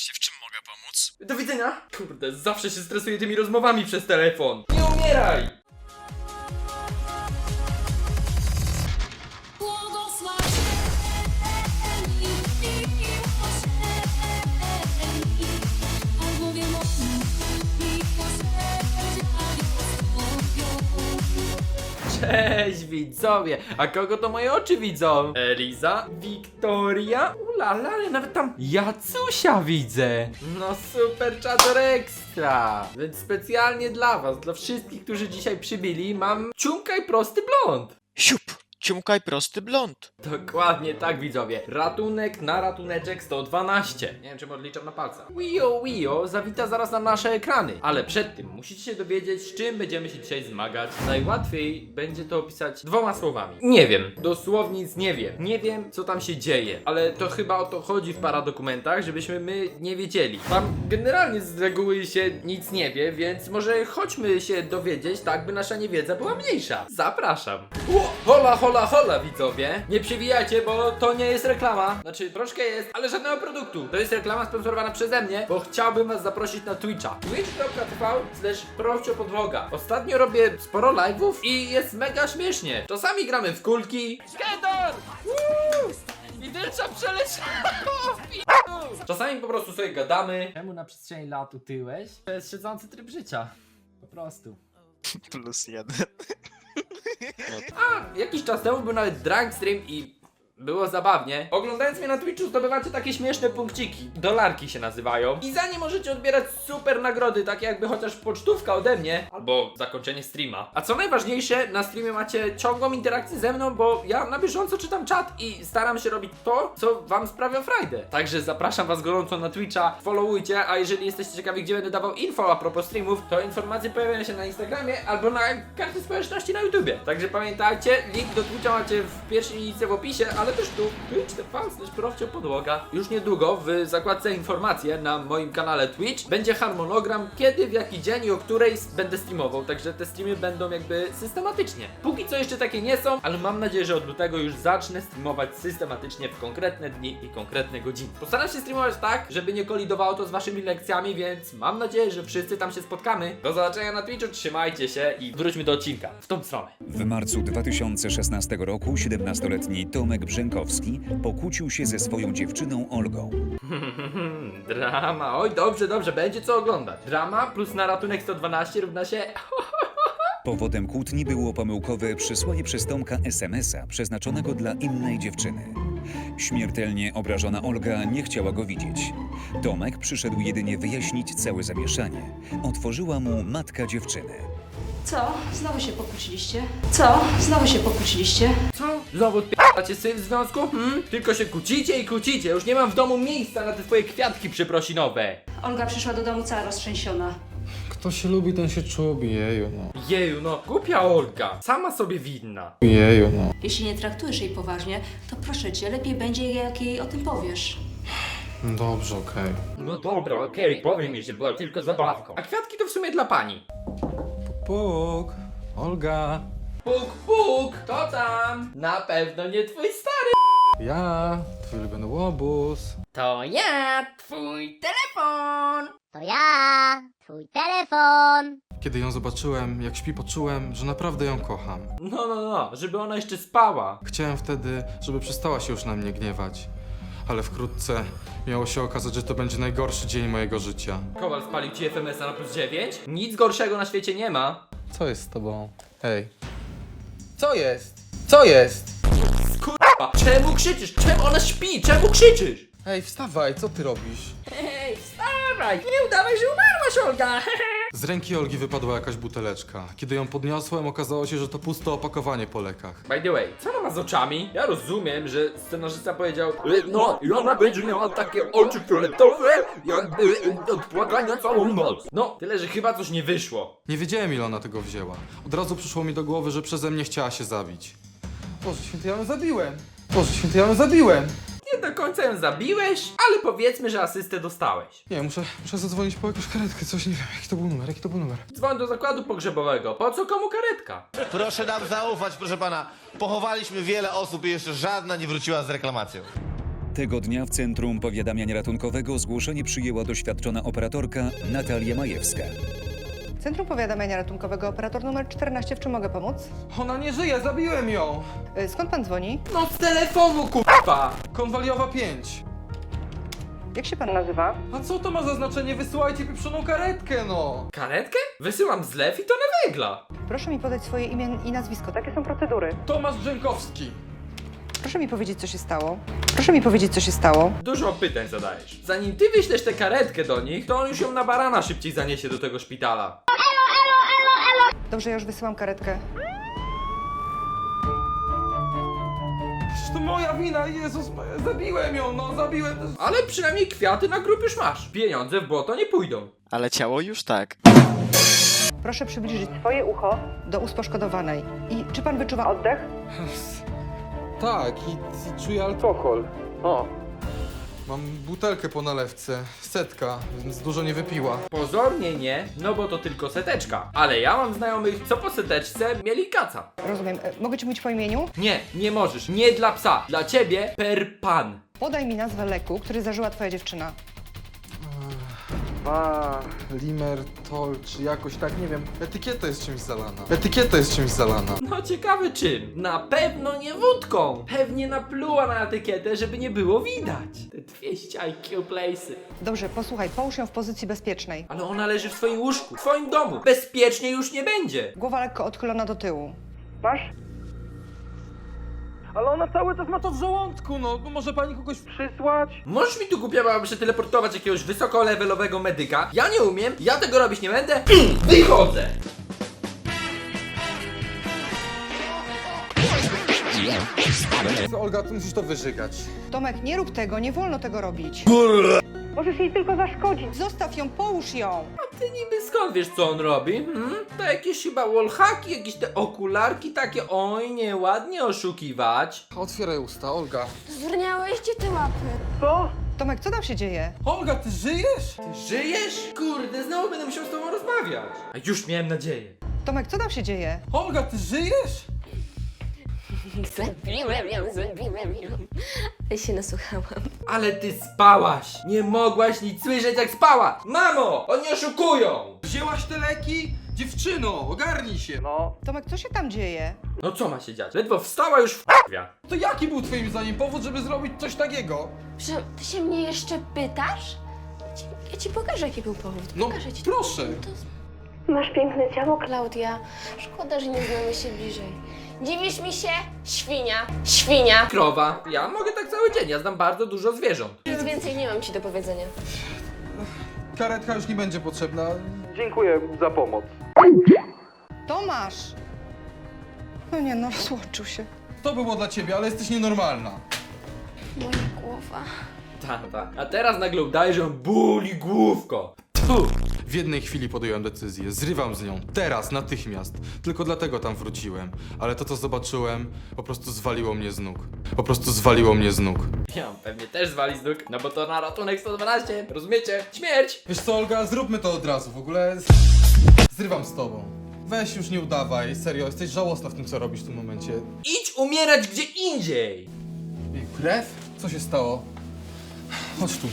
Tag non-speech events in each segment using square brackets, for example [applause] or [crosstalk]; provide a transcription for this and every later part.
w czym mogę pomóc? Do widzenia! Kurde, zawsze się stresuję tymi rozmowami przez telefon. Nie umieraj! Cześć widzowie! A kogo to moje oczy widzą? Eliza? Wiktoria? Ulala, ale nawet tam Jacusia widzę! No super czador ekstra! Więc specjalnie dla was, dla wszystkich, którzy dzisiaj przybyli, mam ciumkaj prosty blond! Siup! Ciumkaj prosty blond. Dokładnie tak widzowie. Ratunek na ratuneczek 112. Nie wiem czy odliczam na palca. Wio Wio zawita zaraz na nasze ekrany. Ale przed tym musicie się dowiedzieć z czym będziemy się dzisiaj zmagać. Najłatwiej będzie to opisać dwoma słowami. Nie wiem. Dosłownie nic nie wiem. Nie wiem co tam się dzieje. Ale to chyba o to chodzi w paradokumentach, żebyśmy my nie wiedzieli. Tam generalnie z reguły się nic nie wie, więc może chodźmy się dowiedzieć tak by nasza niewiedza była mniejsza. Zapraszam. Ło, hola hola hola widzowie. Nie przewijajcie, bo to nie jest reklama. Znaczy troszkę jest, ale żadnego produktu. To jest reklama sponsorowana przeze mnie, bo chciałbym was zaprosić na Twitcha. twitch.tv slash podłoga. Ostatnio robię sporo live'ów i jest mega śmiesznie. Czasami gramy w kulki. Skedor! Widelcza przeleciało! Czasami po prostu sobie gadamy. Czemu na przestrzeni lat utyłeś? To jest siedzący tryb życia. Po prostu. Plus jeden. A, jakiś czas temu był nawet drunk stream i było zabawnie. Oglądając mnie na Twitchu zdobywacie takie śmieszne punkciki. Dolarki się nazywają. I za nie możecie odbierać super nagrody, takie jakby chociaż pocztówka ode mnie. Albo zakończenie streama. A co najważniejsze, na streamie macie ciągłą interakcję ze mną, bo ja na bieżąco czytam czat i staram się robić to, co wam sprawia frajdę. Także zapraszam was gorąco na Twitcha, followujcie, a jeżeli jesteście ciekawi, gdzie będę dawał info a propos streamów, to informacje pojawiają się na Instagramie albo na karty społeczności na YouTubie. Także pamiętajcie, link do Twitcha macie w pierwszej linijce w opisie, ale też tu twitch.tv slash podłoga. Już niedługo w zakładce informacje na moim kanale Twitch będzie harmonogram, kiedy, w jaki dzień i o której będę streamował, także te streamy będą jakby systematycznie. Póki co jeszcze takie nie są, ale mam nadzieję, że od lutego już zacznę streamować systematycznie w konkretne dni i konkretne godziny. Postaram się streamować tak, żeby nie kolidowało to z waszymi lekcjami, więc mam nadzieję, że wszyscy tam się spotkamy. Do zobaczenia na Twitchu, trzymajcie się i wróćmy do odcinka. W tą stronę. W marcu 2016 roku 17-letni Tomek Brzękowski pokłócił się ze swoją dziewczyną Olgą. [laughs] Drama. Oj, dobrze, dobrze, będzie co oglądać. Drama plus na ratunek 112 równa się. [laughs] Powodem kłótni było pomyłkowe przysłanie przez Tomka SMS-a przeznaczonego dla innej dziewczyny. Śmiertelnie obrażona Olga nie chciała go widzieć. Tomek przyszedł jedynie wyjaśnić całe zamieszanie. Otworzyła mu matka dziewczyny. Co? Znowu się pokłóciliście? Co? Znowu się pokłóciliście? Co? Znowu odpieracie sobie w związku? Hmm? Tylko się kłócicie i kłócicie. Już nie mam w domu miejsca na te twoje kwiatki przeprosinowe. Olga przyszła do domu cała roztrzęsiona. Kto się lubi, ten się czubi, jeju no. Jeju, no, głupia Olga. Sama sobie winna. Jeju no. Jeśli nie traktujesz jej poważnie, to proszę cię, lepiej będzie jak jej o tym powiesz. No Dobrze, okej. No dobra, okej, powiem mi, że była tylko zabawką. A kwiatki to w sumie dla pani. Puk, Olga. Puk, puk, kto tam? Na pewno nie twój stary. Ja, twój ulubiony łobuz. To ja, twój telefon. To ja, twój telefon. Kiedy ją zobaczyłem, jak śpi, poczułem, że naprawdę ją kocham. No, no, no, żeby ona jeszcze spała. Chciałem wtedy, żeby przestała się już na mnie gniewać. Ale wkrótce miało się okazać, że to będzie najgorszy dzień mojego życia. Kowal spalił ci FMS-a na plus 9? Nic gorszego na świecie nie ma. Co jest z tobą? Hej. Co jest? Co jest? Kurwa, czemu krzyczysz? Czemu ona śpi? Czemu krzyczysz? Hej, wstawaj, co ty robisz? Hej, wstawaj! Nie udawaj, że umarłaś, Olga! [laughs] Z ręki Olgi wypadła jakaś buteleczka. Kiedy ją podniosłem, okazało się, że to puste opakowanie po lekach. By the way, co ona ma z oczami? Ja rozumiem, że scenarzysta powiedział "E, No, i ona będzie miała takie oczy fioletowe, jakby e, od płakania całą noc. No, tyle, że chyba coś nie wyszło. Nie wiedziałem, ile ona tego wzięła. Od razu przyszło mi do głowy, że przeze mnie chciała się zabić. Boże święty, ja ją zabiłem! Boże święty, ja ją zabiłem! Do końca ją zabiłeś, ale powiedzmy, że asystę dostałeś. Nie, muszę, muszę zadzwonić po jakąś karetkę, coś nie wiem, jaki to był numer, jaki to był numer. Dzwoń do zakładu pogrzebowego. Po co komu karetka? Proszę nam zaufać, proszę pana. Pochowaliśmy wiele osób i jeszcze żadna nie wróciła z reklamacją. Tego dnia w Centrum Powiadamiania Ratunkowego zgłoszenie przyjęła doświadczona operatorka Natalia Majewska. Centrum Powiadamiania Ratunkowego, operator numer 14, w czym mogę pomóc? Ona nie żyje, zabiłem ją! Y, Skąd pan dzwoni? No z telefonu, kurwa! Konwaliowa 5. Jak się pan nazywa? A co to ma za znaczenie? Wysyłajcie pieprzoną karetkę, no! Karetkę? Wysyłam zlew i to na węgla. Proszę mi podać swoje imię i nazwisko. Takie są procedury. Tomasz Brzękowski. Proszę mi powiedzieć, co się stało. Proszę mi powiedzieć, co się stało. Dużo pytań zadajesz. Zanim ty wyślesz tę karetkę do nich, to on już ją na barana szybciej zaniesie do tego szpitala. Dobrze, ja już wysyłam karetkę. Przecież to moja wina, Jezus, zabiłem ją, no, zabiłem. Ale przynajmniej kwiaty na grób już masz. Pieniądze w błoto nie pójdą. Ale ciało już tak. Proszę przybliżyć swoje ucho do ust poszkodowanej. I czy pan wyczuwa oddech? Tak, i, i czuję alkohol. O. Mam butelkę po nalewce, setka, więc dużo nie wypiła. Pozornie nie, no bo to tylko seteczka. Ale ja mam znajomych, co po seteczce mieli kaca. Rozumiem. Y, Mogę ci mówić po imieniu? Nie, nie możesz. Nie dla psa. Dla ciebie per pan. Podaj mi nazwę leku, który zażyła twoja dziewczyna. A, limer, tol, czy jakoś tak, nie wiem. Etykieta jest czymś zalana. Etykieta jest czymś zalana. No ciekawe czym. Na pewno nie wódką. Pewnie napluła na etykietę, żeby nie było widać. Te 200 IQ place'y. Dobrze, posłuchaj, połóż ją w pozycji bezpiecznej. Ale ona leży w swoim łóżku, w twoim domu. Bezpiecznie już nie będzie. Głowa lekko odchylona do tyłu. Masz? Ale ona cały czas ma to w żołądku, no. Może pani kogoś przysłać? Możesz mi tu głupia baba przeteleportować jakiegoś wysokolewelowego medyka? Ja nie umiem, ja tego robić nie będę. [clears throat] Wychodzę! Olga, ty musisz to wyżygać. Tomek, nie rób tego, nie wolno tego robić. Możesz jej tylko zaszkodzić. Zostaw ją, połóż ją. Ty niby skąd wiesz co on robi? Hmm? To jakieś chyba wallhacki, jakieś te okularki takie, oj nieładnie oszukiwać. Otwieraj usta, Olga. Zrniałeś gdzie te łapy? Tomek, co tam się dzieje? Olga, ty żyjesz? Ty żyjesz? Kurde, znowu będę musiał z tobą rozmawiać. A już miałem nadzieję. Tomek, co tam się dzieje? Olga, ty żyjesz? Zabiłem ją, zabiłem ją. Ja się nasłuchałam. Ale ty spałaś! Nie mogłaś nic słyszeć jak spała! Mamo! Oni oszukują! Wzięłaś te leki? Dziewczyno, ogarnij się, no. Tomek, co się tam dzieje? No co ma się dziać? Ledwo wstała już w To jaki był twoim zdaniem powód, żeby zrobić coś takiego? Że ty się mnie jeszcze pytasz? Ja ci, ja ci pokażę, jaki był powód. No, Pokażę ci. proszę. Masz piękne ciało, Klaudia. Szkoda, że nie znamy się bliżej. Dziwisz mi się? Świnia. Świnia. Krowa. Ja mogę tak cały dzień, ja znam bardzo dużo zwierząt. Nic więcej nie mam ci do powiedzenia. Karetka już nie będzie potrzebna. Dziękuję za pomoc. Tomasz! No nie no, rozłączył się. To było dla ciebie, ale jesteś nienormalna. Moja głowa. Ta, ta. A teraz nagle udaje, że on boli główko. Tfu. W jednej chwili podjąłem decyzję. Zrywam z nią. Teraz, natychmiast. Tylko dlatego tam wróciłem. Ale to, co zobaczyłem, po prostu zwaliło mnie z nóg. Po prostu zwaliło mnie z nóg. Ja pewnie też zwali z nóg, no bo to na ratunek 112, rozumiecie? Śmierć! Wiesz co, Olga, zróbmy to od razu. W ogóle z- zrywam z tobą. Weź już nie udawaj, serio, jesteś żałosna w tym, co robisz w tym momencie. Idź umierać gdzie indziej! Jej, krew? Co się stało? Chodź tu.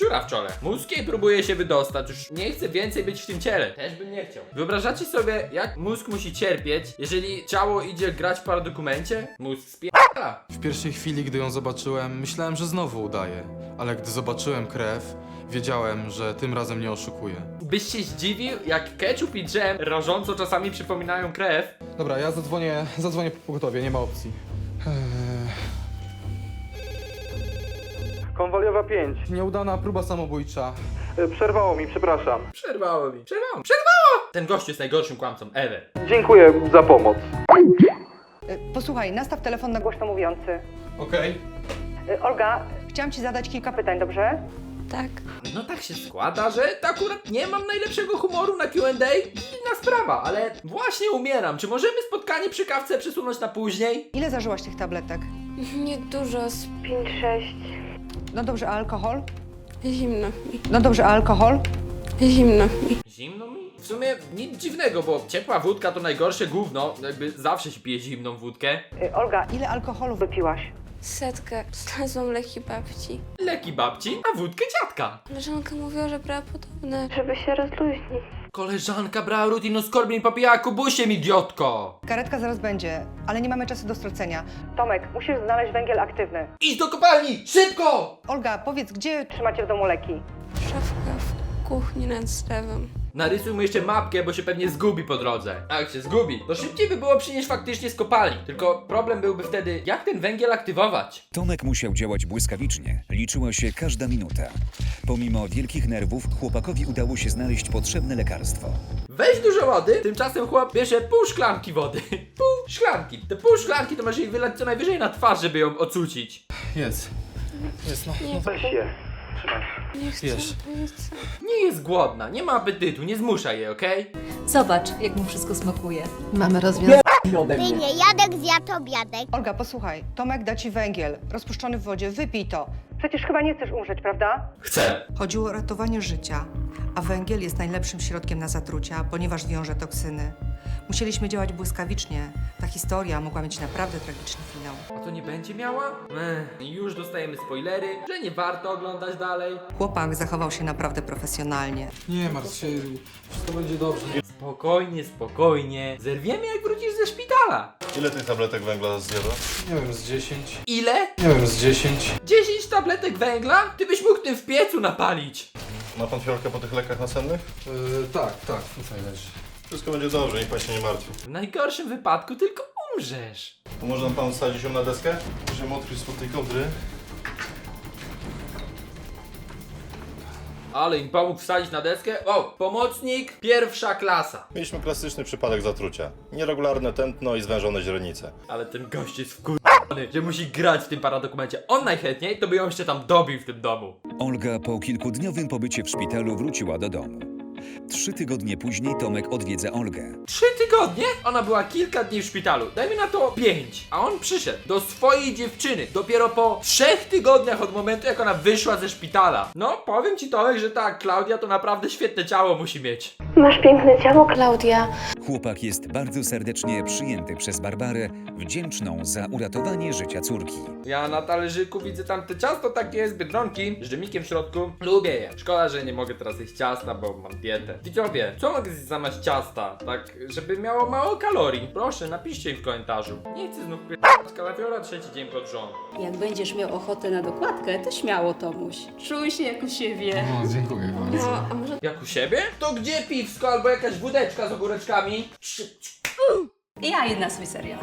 Dziura w czole. Mózg jej próbuje się wydostać, już nie chce więcej być w tym ciele. Też bym nie chciał. Wyobrażacie sobie, jak mózg musi cierpieć, jeżeli ciało idzie grać w paradokumencie? Mózg spiera. W pierwszej chwili, gdy ją zobaczyłem, myślałem, że znowu udaje. Ale gdy zobaczyłem krew, wiedziałem, że tym razem nie oszukuję. Byś się zdziwił, jak ketchup i dżem rażąco czasami przypominają krew. Dobra, ja zadzwonię, zadzwonię po pogotowie, nie ma opcji. Konwaliowa 5. Nieudana próba samobójcza. Przerwało mi, przepraszam. Przerwało mi. Przerwało. Przerwało! Ten gość jest najgorszym kłamcą ever. Dziękuję za pomoc. Y, Posłuchaj, nastaw telefon na głośno mówiący. Okej. Y, Olga, chciałam ci zadać kilka pytań, dobrze? Tak. No tak się składa, że to akurat nie mam najlepszego humoru na Q&A. Inna sprawa, ale właśnie umieram. Czy możemy spotkanie przy kawce przesunąć na później? Ile zażyłaś tych tabletek? Niedużo, z 5-6. No dobrze, a alkohol? Zimno mi. No dobrze, a alkohol? Zimno mi. Zimno mi? W sumie nic dziwnego, bo ciepła wódka to najgorsze gówno. Jakby zawsze się pije zimną wódkę. Y, Olga, ile alkoholu wypiłaś? setkę. Znalazłam leki babci. Leki babci, a wódkę dziadka. Koleżanka mówiła, że brała podobne. Żeby się rozluźnić. Koleżanka brała rutinoskorbin popijała kubusiem, idiotko! Karetka zaraz będzie, ale nie mamy czasu do stracenia. Tomek, musisz znaleźć węgiel aktywny. Idź do kopalni! Szybko! Olga, powiedz, gdzie trzymacie w domu leki? Szafka w kuchni nad zlewem. Narysuj mu jeszcze mapkę, bo się pewnie zgubi po drodze. A jak się zgubi, to szybciej by było przynieść faktycznie z kopalni. Tylko problem byłby wtedy, jak ten węgiel aktywować? Tomek musiał działać błyskawicznie. Liczyła się każda minuta. Pomimo wielkich nerwów, chłopakowi udało się znaleźć potrzebne lekarstwo. Weź dużo wody, tymczasem chłop bierze pół szklanki wody. [laughs] Pół szklanki. Te pół szklanki to masz jej wylać co najwyżej na twarz, żeby ją ocucić. Jest. Jest, no. Nie Weź Nie chcę, Wiesz. nie chcę. Nie jest głodna, nie ma apetytu, nie zmuszaj jej, okej? Zobacz, jak mu wszystko smakuje. Mamy rozwiązanie. Ty nie jadek zjadł obiadek. Olga, posłuchaj, Tomek da ci węgiel, rozpuszczony w wodzie, wypij to. Przecież chyba nie chcesz umrzeć, prawda? Chcę. Chodziło o ratowanie życia, a węgiel jest najlepszym środkiem na zatrucia, ponieważ wiąże toksyny. Musieliśmy działać błyskawicznie. Ta historia mogła mieć naprawdę tragiczny finał. A to nie będzie miała? Ech, już dostajemy spoilery, że nie warto oglądać dalej. Chłopak zachował się naprawdę profesjonalnie. Nie martw się, wszystko będzie dobrze. Spokojnie, spokojnie. Zerwiemy jak wrócisz ze szpitala. Ile tych tabletek węgla zjadła? Nie wiem, z 10. Ile? Nie wiem, z 10. 10 tabletek węgla? Ty byś mógł tym w piecu napalić. Ma pan fiolkę po tych lekach nasennych? Yy, tak, tak, tutaj leży. Wszystko będzie dobrze, niech pan się nie martwi. W najgorszym wypadku tylko umrzesz. Może nam pan wsadzić ją na deskę? Możemy odkryć spod tej kołdry. Ale im pomógł wsadzić na deskę. O, pomocnik pierwsza klasa. Mieliśmy klasyczny przypadek zatrucia. Nieregularne tętno i zwężone źrenice. Ale ten gość jest wkurwany, że musi grać w tym paradokumencie. On najchętniej to by ją jeszcze tam dobił w tym domu. Olga po kilkudniowym pobycie w szpitalu wróciła do domu. Trzy tygodnie później Tomek odwiedza Olgę. Trzy tygodnie? Ona była kilka dni w szpitalu. Dajmy na to pięć. A on przyszedł do swojej dziewczyny dopiero po trzech tygodniach od momentu, jak ona wyszła ze szpitala. No, powiem ci Tomek, że ta Klaudia to naprawdę świetne ciało musi mieć. Masz piękne ciało, Klaudia. Chłopak jest bardzo serdecznie przyjęty przez Barbarę, wdzięczną za uratowanie życia córki. Ja na talerzyku widzę tam te ciasto takie z Biedronki, z dżemikiem w środku. Lubię je. Szkoda, że nie mogę teraz jeść ciasta, bo mam dietę. Widzowie, co mogę zjeść zamiast ciasta? Tak, żeby miało mało kalorii. Proszę, napiszcie w komentarzu. Nie chcę znów kalafiora trzeci dzień pod rząd. Jak będziesz miał ochotę na dokładkę, to śmiało, Tomuś. Czuj się jak u siebie. No, dziękuję bardzo. No, a może Jak u siebie? To gdzie piwsko albo jakaś wódeczka z ogóreczkami? I ja jedna swój serial.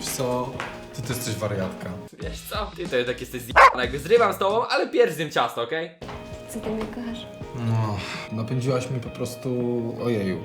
Wiesz co? Ty to jesteś wariatka. Wiesz co? Ty to jednak jesteś z***na, jakby zrywam z tobą, ale pierw zjem ciasto, okej? co ty mnie kochasz? No, napędziłaś mi po prostu... ojeju.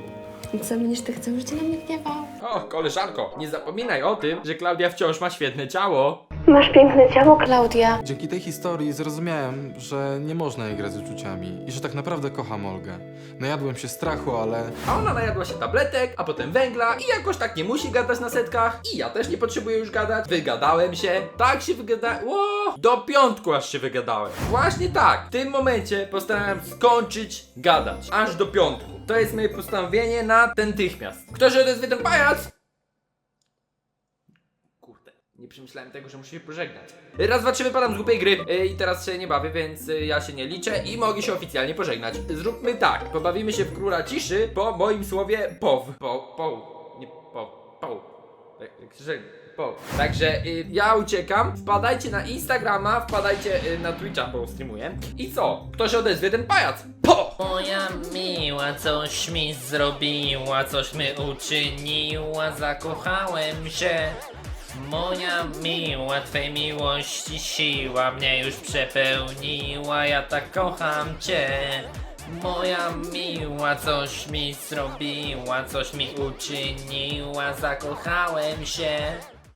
Co będziesz ty chcesz, że cię na mnie gniewał? O, koleżanko, nie zapominaj o tym, że Klaudia wciąż ma świetne ciało. Masz piękne ciało, Klaudia. Dzięki tej historii zrozumiałem, że nie można jej grać z uczuciami i że tak naprawdę kocham Olgę. Najadłem się strachu, ale A ona najadła się tabletek, a potem węgla i jakoś tak nie musi gadać na setkach i ja też nie potrzebuję już gadać. Wygadałem się, tak się wygadałem, Ło, do piątku aż się wygadałem. Właśnie tak, w tym momencie postanowiłem skończyć gadać, aż do piątku. To jest moje postanowienie natychmiast. Kto się odezwie ten pajac? Nie przemyślałem tego, że muszę się pożegnać. Raz, dwa, trzy wypadam z głupiej gry yy, i teraz się nie bawię, więc yy, ja się nie liczę i mogę się oficjalnie pożegnać. Zróbmy tak, pobawimy się w króla ciszy po moim słowie pow. Po, po, nie po, po. Jak się żegna. Po. Także ja uciekam, wpadajcie na Instagrama, wpadajcie na Twitcha, bo streamuję. I co? Kto się odezwie, ten pajac? Po! Moja miła coś mi zrobiła, coś mi uczyniła, zakochałem się. Moja miła, Twej miłości siła mnie już przepełniła, ja tak kocham Cię. Moja miła, coś mi zrobiła, coś mi uczyniła, zakochałem się.